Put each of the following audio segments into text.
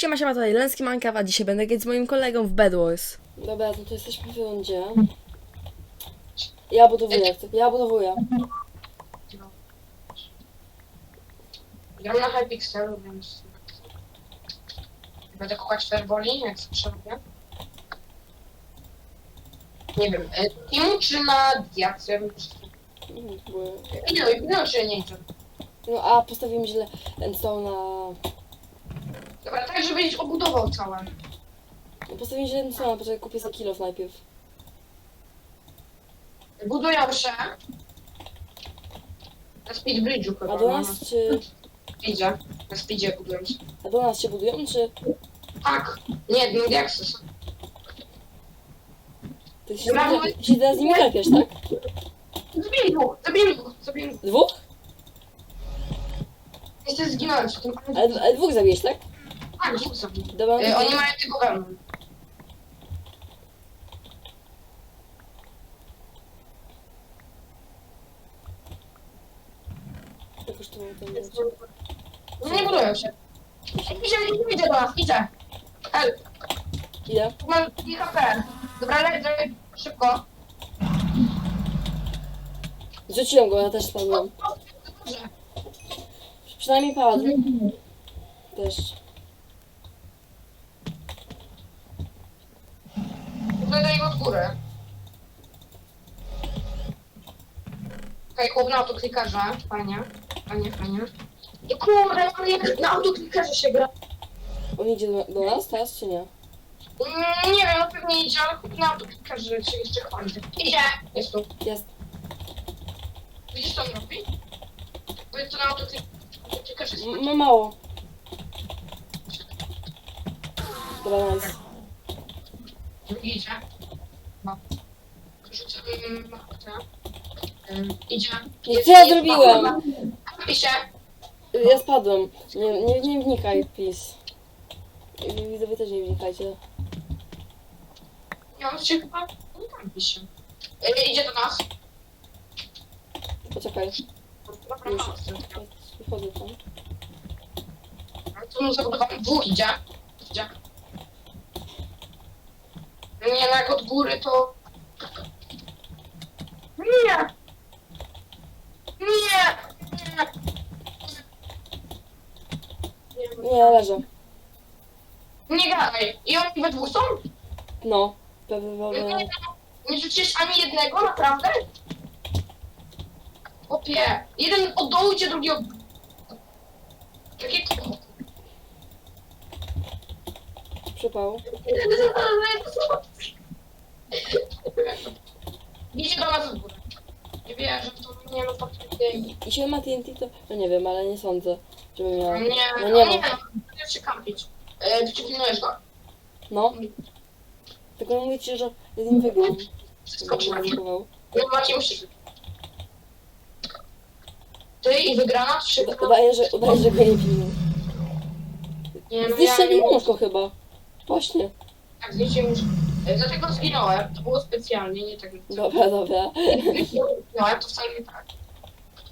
Siema, siema, tutaj Lenski Mankaw, a dzisiaj będę grać z moim kolegą w Bad Wars. Dobra, no to jesteśmy w rundzie. Ja budowuję, ja budowuję. Gram na Hypixelu, więc... Będę kochać Fairboli, jak robię. Nie wiem, e, Timu czy na Diaksy? Mhm, bo- Idę, no czy nie idę. No a postawiłem źle Endstone na... Dobra, tak, żebyś obudował całe. No, postawiłem źle Endstone, poczekaj, kupię za kilof najpierw. Budują się. Na Speed Bridge'u chyba. A do no, nas czy... Na Speedzie. Na Speedzie budują się. A do nas się budują, czy... Tak. Nie, no Diaksy są. Ty się, ty się teraz z nimi klepiesz, tak? Zabiję dwóch, zabiję dwóch, zabiję dwóch. Dwóch? Niestety zginąłem przy tym. Ale, ale dwóch zabiłeś, tak? Dwóch zabiję. Dobra, to- Oni mają tylko wełnę. to kosztowało ten No nie budują się. Idzie, idzie do nas, idzie. El, Ile? tu mam IHP. Dobra, lecę, szybko. Rzuciłem go, ja też spadłem. Dobrze. Przynajmniej padł. Też. Będę ich od góry. Okej, chłop na autoklikarze. Fajnie, fajnie, fajnie. I kurde, no jak na autoklikarze się gra. On idzie do, do nas teraz, czy nie? Mm, Nie wiem, no pewnie idzie, ale chłop na autoklikarze się jeszcze chwali. Idzie! Jest tu. Jest. Widzisz co on robi? Bo jest to na autoklik- autoklikarze M- Ma mało. Dobra, nice. Idzie. No. Rzucę mm, mapkę. Ym, Idzie. No co ja zrobiłem? Pisze. Ja spadłem. Nie, nie, nie wnikaj, wy- Widzowie też nie wnikajcie. Nie, on się chyba... Nie tam pisze. Y, Idzie do nas. Poczekaj. Dobra, Już. mapce. Wychodzę tam. Tu mu zabudowany dwóch idzie. Idzie. Nie, no jak od góry to... Nie! Nie! Leżę. Nie gadaj. I oni we dwóch są? No. Pewnie, Nie, nie rzucisz ani jednego, naprawdę? Opie. Jeden od dołu idzie, drugi od... Jakie to? Przypał. Idzie do nas z góry. Nie wierzę w to, nie no faktycznie. Jeśli ma TNT, to... No nie wiem, ale nie sądzę, żeby miała. Nie, No no nie nie, no, nie się kampić. E, ty pilnujesz go? No. Tylko mówię ci, że ja z nim wygram. Wszystko ryzykował. Nie macie musisz. Ty i wygrana? Trzy Uda- Udaje, że, udaje, że go nie pilnuję. Nie, no Zniszczyli nie łóżko chyba. Właśnie. Tak, zniszczyłem już. E, Dlatego zginąłem. To było specjalnie, nie tak. Dobra, dobra. Zginąłem, to wcale nie tak.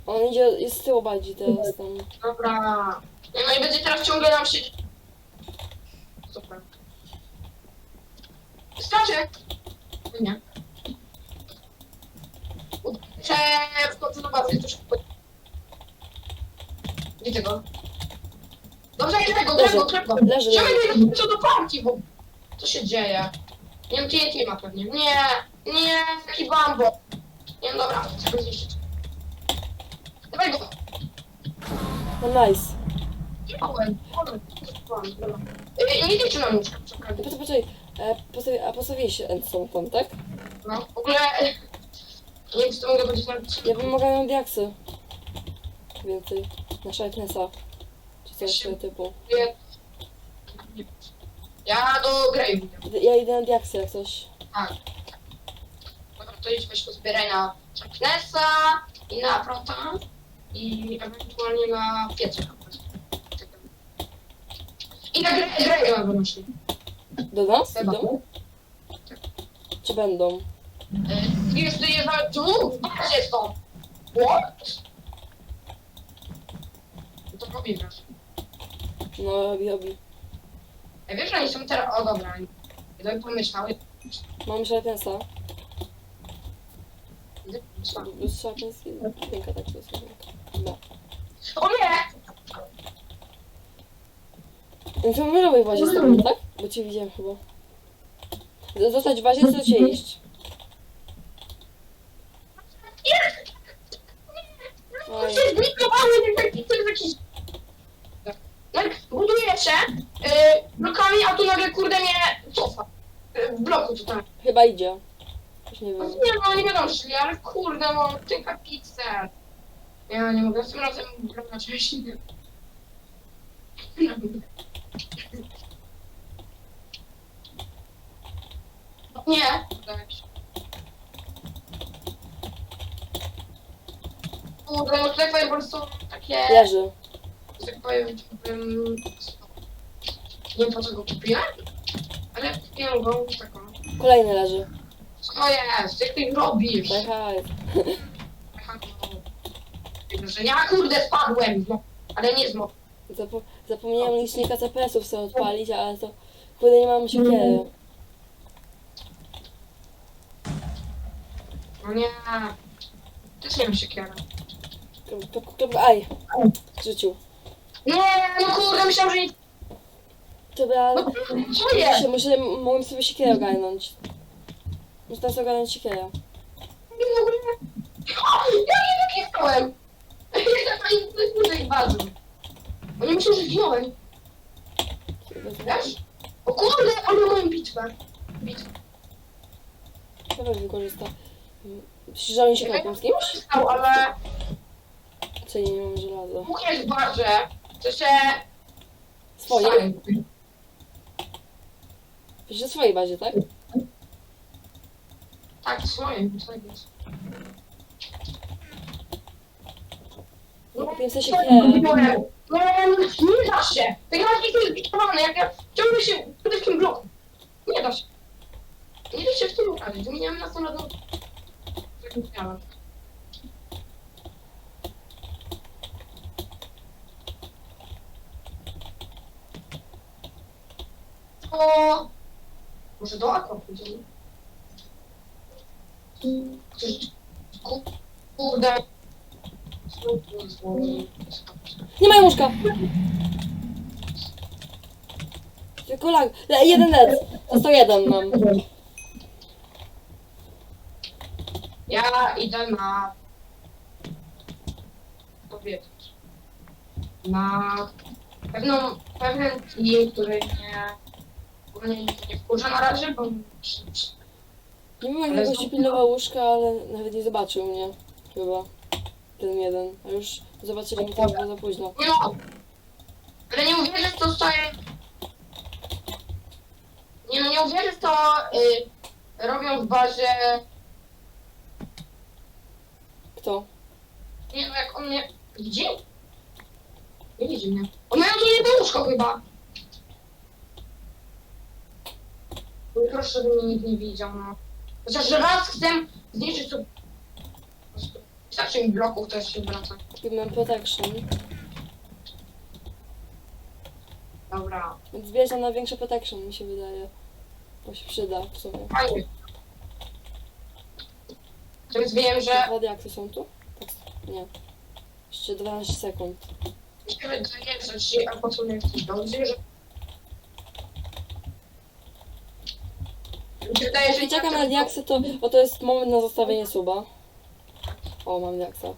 On idzie, jest z tyłu bardziej teraz tam. Dobra. Nie, no i będzie teraz ciągle nam się... Super. Skacze! Nie. Muszę wchodzę do bazy, to szybko. Gdzie go? Dobrze, grę go, grę go, grę go. Leży, Czemu leży. nie co do parki, bo... Co się dzieje? Nie wiem, TNT ma pewnie. Nie, nie, taki bambo. Nie, no dobra, trzeba zniszczyć. Dawaj go. No nice. Wziąłem. Dobra. Y, Nie liczy na nóżkę, przepraszam. Poczekaj, poczekaj. E, postawi, a postawiłeś się Endstone tam, tak? No, w ogóle... Nie wiem, czy to mogę powiedzieć na Ja bym mogła ją diaksy. Więcej. Na Sharpnessa. Czy coś tego typu. Ja do Grey idę. Ja idę na diaksy jak coś. Tak. Dobra, to idź weź to zbieraj na Sharpnessa i na Prota i ewentualnie na piecyk. I na Grey, Grey na wynosi. Do nas? Chyba. Idą? Czy będą? Ty jest nawet tu? W bazie to. What? No to robisz. No, robi, robi. Ja wiesz, że oni są teraz... O, dobra. Gdybym pomyślał... Mam Sharpensa. gdybym pomyślał- Plus Sharpens i jedynka, tak to. Dobra. O nie! No to my robię w bazie z tobą, tak? Bo cię widziałem chyba. Z- Zostać w bazie, co cię iść? Oj. No się zblikowały ten taki. No i buduję się yy, blokami, a tu nagle kurde mnie cofa. Yy, w bloku tutaj. Chyba idzie. Już nie No wiem. nie no, nie będą szli, ale kurde no, tylko pixel. Ja nie mogę, tym razem gram na części. Nie. Tak. Kurde, no tutaj fireball są takie, Leży. że tak powiem, um, nie wiem po co go kupiłem, ale kupiłem go taką. Kolejny leży. Co jest? Jak ty robisz? Czekaj. Że ja kurde spadłem, no. Ale nie zmo. Zapo zapomniałem licznika CPS-ów sobie odpalić, ale to... Kurde, nie mam siekiery. No nie. Też nie wiem siekiera. To, to, to, aj. Życiu. Nie, no kurde, myślałem, że nie... Dobra, No, co jest? muszę, muszę, mogłem sobie siekierę ogarnąć. Muszę teraz ogarnąć siekierę. Nie w ogóle... O, ja nie naklikałem. Ja pani tutaj bardzo. Oni myślą, że zginąłem. Wiesz? O kurde, ale mają bitwę. Bitwę. Chyba wykorzysta. Oni się klepią z kimś? Stał, ale Co nie, nie mam żelaza. Jest w barze. To się... Swoje? Wiesz, że w swojej bazie, tak? Tak, swoje. swoje. No, kupiłem sobie Nie, siekierę. nie, da się. Ten grafik jest zbitowany, jak ja ciągle się w tym bloku. Nie da się. Nie da się w tym ukazać. Zmieniam na stronę do... Jak myślałem. O... Może do aqua pójdziemy? Kurde... Nie mają łóżka! Tylko lag. Le, jeden led. Został jeden mam. Ja idę na... powiedzieć. Na pewną, pewien team, który mnie ogólnie nie wkurza na razie, bo Nie wiem jak gościu pilnował łóżka, ale nawet nie zobaczył mnie. Chyba. Ten jeden. A już zobaczyli mi to było za późno. nie no, ale nie uwierzysz, to stoję... Nie no, nie uwierzysz, to y, robią w bazie... Kto? Nie no, jak on mnie... Widzi? Nie widzi mnie. On mają tu jedno łóżko chyba. Proszę, żeby mnie nikt nie widział, no. Chociaż raz chcę zniszczyć to... Wystarczy mi bloków, też się wraca. Kupimy protection. Dobra. Więc bierz na większe protection mi się wydaje. Bo się przyda w sumie. Fajnie. Więc wiem, że... Dwa diaksy są tu? Tak. Nie. Jeszcze 12 sekund. Mi się wydaje, że ci albo nie chcesz dobrze, że... Mi się wydaje, że... Jeśli czekam na diaksy, to, bo to jest moment na zostawienie suba. O, mam diaksa.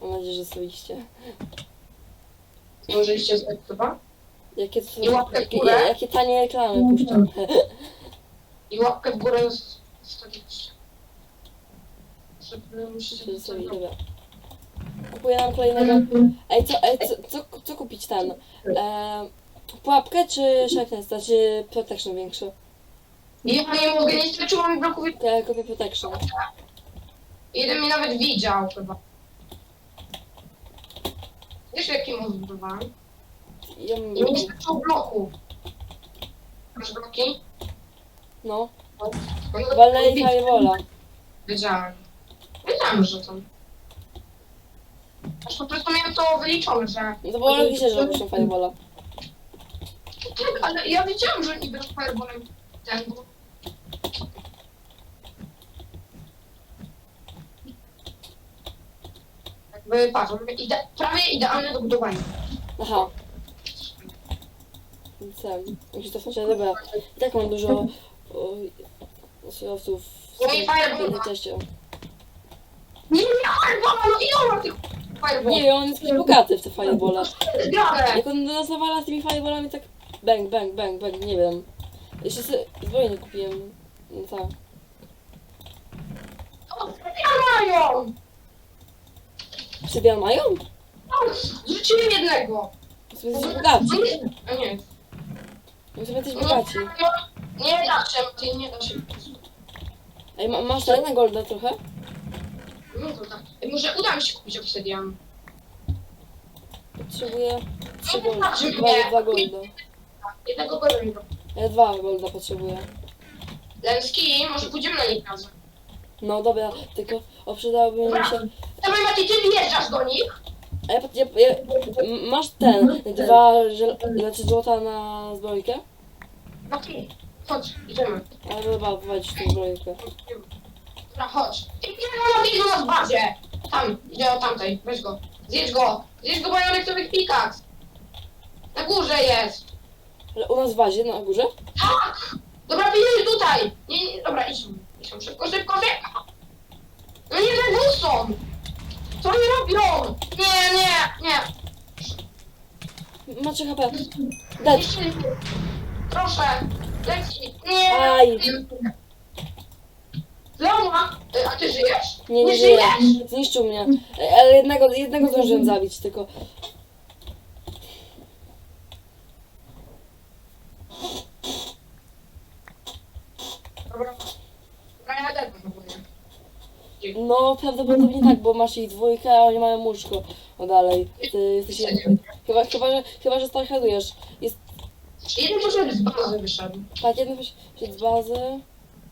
Mam nadzieję, że stoiście. Zdążyliście z chyba? Jakie, to są, I łapkę w jakie, górę? jakie tanie reklamy puszczam. I łapkę w górę z- zostawić. Żeby musicie dobra. Kupuję nam kolejnego. Ej, co, ej, co, co, co kupić ten? E, pułapkę czy Sharpnesta, czy protection większy? Ja nie mogę, nie bloków. To ja kupię protection. Jeden mnie nawet widział chyba. Wiesz jaki most zbudowałem? Ja I mi nie straciło bloków. Masz bloki? no, No, walnęli firewola. Wiedziałem. Wiedziałem, że to. Aż po prostu miałem to wyliczone, że... No to było logiczne, że opuszczą firewola. Tak, ale ja wiedziałam, że niby fireballem ten, bo... Patrz, mamy ide prawie idealne do budowania. Aha. Co? Musi to znaczy, dobra. I tak mam dużo o, surowców w jednej części. Nie, fireballa, no ile ma tych fireball? Nie, on jest bogaty w te firebole. Zdradę! Jak on do nas nawala z tymi fireballami tak bang, bang, bang, bang, nie wiem. Jeszcze sobie zbroję nie kupiłem. No tak. O, ja mają! O, Zrzuciłem jednego. Sobie jesteś bogaci. A nie. My sobie jesteś No, bogaci. no, nie da się, ty nie da się. Ej, ma, masz ten na golda trochę? No to tak. Może uda mi się kupić obsydian. Potrzebuję trzy golda. Dwa, dwa golda. Jednego golda. Ja dwa golda potrzebuję. Lenski, może pójdziemy na nich razem. No dobra, tylko o przydałoby mi się... Dawaj Mati, ty wjeżdżasz do nich. A ja, ja, ja, m- masz ten, dwa żel, znaczy złota na zbrojkę? Mati, chodź, idziemy. Ale dobra, wywalić tę zbrojkę. Dobra, chodź. I Mati do nas w bazie. Tam, idzie o tamtej, weź go. Zjedź go. Zjedź go, bo ja elektrowych pickaxe. Na górze jest. Ale u nas w bazie, na górze? Tak! Dobra, pilnuj tutaj! Nie, nie, dobra, idź. Szybko, szybko, szybko! No nie są! Co oni robią? Nie, nie, nie! Macie HP. Dać. Jeszcze. Proszę, leci! Nie! Aj. Leona! Y, A ty żyjesz? Nie, nie żyję. żyjesz! Zniszczył mnie. Ale jednego, jednego zdążyłem zabić, tylko... Dobra. Dobra, ja też próbuję. No, prawdopodobnie tak, bo masz ich dwójkę, a oni mają łóżko. No dalej. Ty jesteś. Chyba, chyba, że, chyba, że starhadujesz. Jest Jeden poszedł z bazy wyszedł. tak, jeden wyszedł z bazy.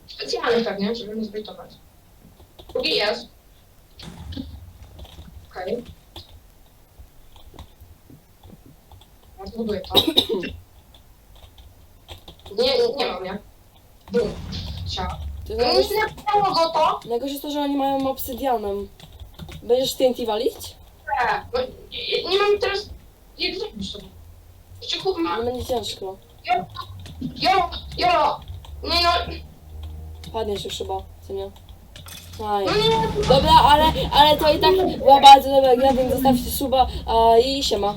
Specjalny pewnie, żeby mnie zbejtować. Drugi jest. Okej. Ja zbuduję to. Nie, nie mam ja. Bum. No najgorsze, nie napisało go to. najgorsze jest to, że oni mają obsydianem. Będziesz TNT walić? Nie, no, nie, nie mam teraz jak zrobić to. Jeszcze ma... Nie będzie ciężko. Jo, jo! Nie no, Padniesz już chyba, co nie? Aj. no nie, Dobra, ale, ale to i tak była bardzo dobra gra, więc zostawcie suba a, i siema.